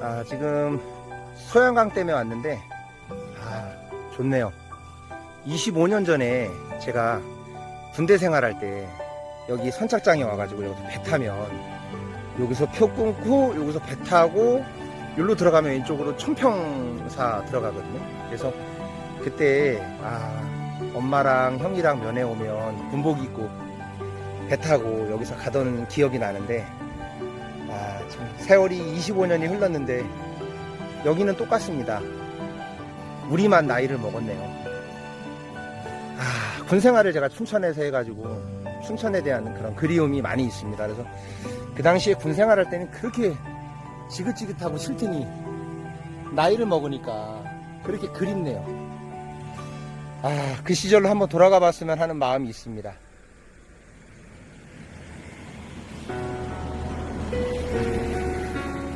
아, 지금 소양강 때문에 왔는데, 아, 좋네요. 25년 전에 제가 군대 생활할 때 여기 선착장에 와가지고 여기서 배 타면 여기서 표 끊고 여기서 배 타고 여기로 들어가면 왼쪽으로 천평사 들어가거든요. 그래서 그때 아 엄마랑 형이랑 면회 오면 군복 입고 배 타고 여기서 가던 기억이 나는데 세월이 25년이 흘렀는데 여기는 똑같습니다. 우리만 나이를 먹었네요. 아, 군 생활을 제가 춘천에서 해가지고 춘천에 대한 그런 그리움이 많이 있습니다. 그래서 그 당시에 군 생활할 때는 그렇게 지긋지긋하고 싫더니 나이를 먹으니까 그렇게 그립네요. 아, 그 시절로 한번 돌아가 봤으면 하는 마음이 있습니다.